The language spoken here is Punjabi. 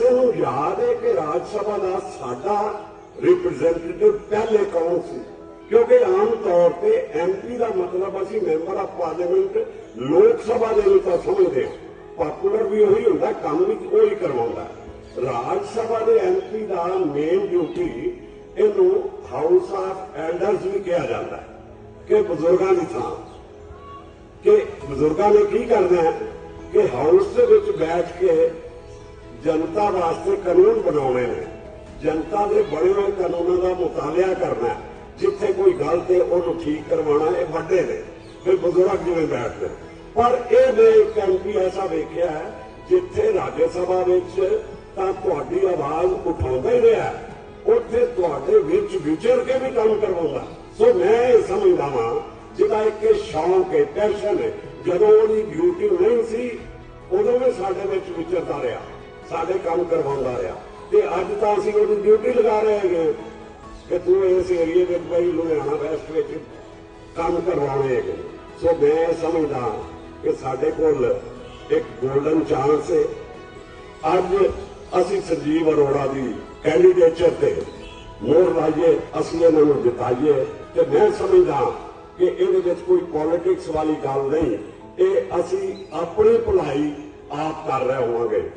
ਕਿਸੇ ਨੂੰ ਯਾਦ ਹੈ ਕਿ ਰਾਜ ਸਭਾ ਦਾ ਸਾਡਾ ਰਿਪਰੈਜ਼ੈਂਟੇਟਿਵ ਪਹਿਲੇ ਕੌਣ ਸੀ? ਕਿਉਂਕਿ ਆਮ ਤੌਰ ਤੇ ਐਮਪੀ ਦਾ ਮਤਲਬ ਅਸੀਂ ਮੈਂਬਰ ਆਫ ਪਾਰਲੀਮੈਂਟ ਲੋਕ ਸਭਾ ਦੇ ਨੂੰ ਤਾਂ ਸਮਝਦੇ ਹਾਂ। ਪਾਪੂਲਰ ਵੀ ਉਹੀ ਹੁੰਦਾ, ਕੰਮ ਵੀ ਉਹੀ ਕਰਵਾਉਂਦਾ। ਰਾਜ ਸਭਾ ਦੇ ਐਮਪੀ ਦਾ ਮੇਨ ਡਿਊਟੀ ਇਹਨੂੰ ਹਾਊਸ ਆਫ ਐਲਡਰਸ ਵੀ ਕਿਹਾ ਜਾਂਦਾ ਹੈ। ਕਿ ਬਜ਼ੁਰਗਾਂ ਦੀ ਥਾਂ। ਕਿ ਬਜ਼ੁਰਗਾਂ ਨੇ ਕੀ ਕਰਨਾ ਹੈ? ਕਿ ਹਾਊਸ ਦੇ ਵਿੱਚ ਬੈਠ ਕੇ ਜਨਤਾ ਵਾਸਤੇ ਕਾਨੂੰਨ ਬਣਾਉਣੇ ਨੇ। ਜਨਤਾ ਦੇ ਬਣੇ ਹੋਏ ਕਾਨੂੰਨਾਂ ਦਾ ਮੁਤਾਲਿਆ ਕਰਨਾ ਜਿੱਥੇ ਕੋਈ ਗਲਤ ਹੈ ਉਹਨੂੰ ਠੀਕ ਕਰਵਾਉਣਾ ਇਹ ਵੱਡੇ ਨੇ। ਫਿਰ ਬਜ਼ੁਰਗ ਜਿਵੇਂ ਬੈਠਦੇ ਪਰ ਇਹ ਮੈਂ ਇੱਕ ਐਮਪੀ ਐਸਾ ਵੇਖਿਆ ਹੈ, ਜਿੱਥੇ ਰਾਜ ਸਭਾ ਵਿੱਚ ਤਾਂ ਤੁਹਾਡੀ ਆਵਾਜ਼ ਉਠਾਉਂਦਾ ਹੀ ਰਿਹਾ ਉੱਥੇ ਤੁਹਾਡੇ ਵਿੱਚ ਵਿਚਰ ਕੇ ਵੀ ਕੰਮ ਕਰਵਾਉਂਦਾ। ਸੋ ਮੈਂ ਇਹ ਸਮਝਦਾ ਹਾਂ ਜਿਹਦਾ ਇੱਕ ਇਹ ਸ਼ੌਂਕ ਹੈ ਪੈਸ਼ਨ ਹੈ। ਜਦੋਂ ਉਹਦੀ ਡਿਊਟੀ ਨਹੀਂ ਸੀ ਉਦੋਂ ਵੀ ਸਾਡੇ ਵਿੱਚ ਵਿਚਰਦਾ ਰਿਹਾ। ਸਾਡੇ ਕੰਮ ਕਰਵਾਉਂਦਾ ਰਿਹਾ। ਤੇ ਅੱਜ ਤਾਂ ਅਸੀਂ ਉਹਦੀ ਡਿਊਟੀ ਲਗਾ ਰਹੇ ਹੈਗੇ। ਕਿ ਤੂੰ ਇਸ ਏਰੀਏ ਦੇ ਬਈ ਲੁਧਿਆਣਾ ਵੈਸਟ ਵਿੱਚ ਕੰਮ ਕਰਵਾਉਣੇ ਹੈਗੇ। ਸੋ ਮੈਂ ਸਮਝਦਾ ਕਿ ਸਾਡੇ ਕੋਲ ਇੱਕ 골ਡਨ ਚਾਂਸ ਹੈ। ਅੱਜ ਅਸੀਂ ਸੰਜੀਵ ਅਰੋੜਾ ਦੀ ਕੈਂਡੀਡੇਚਰ ਤੇ ਮੋਰ ਲਾਈਏ, ਅਸੀਂ ਇਹਨਾਂ ਨੂੰ ਜਿਤਾਈਏ। ਤੇ ਮੈਂ ਸਮਝਦਾ ਕਿ ਇਹਦੇ ਵਿੱਚ ਕੋਈ ਪੋਲਿਟਿਕਸ ਵਾਲੀ ਗੱਲ ਨਹੀਂ। ਇਹ ਅਸੀਂ ਆਪਣੀ ਭਲਾਈ ਆਪ ਕਰ ਰਹੇ ਹੋਵਾਂਗੇ।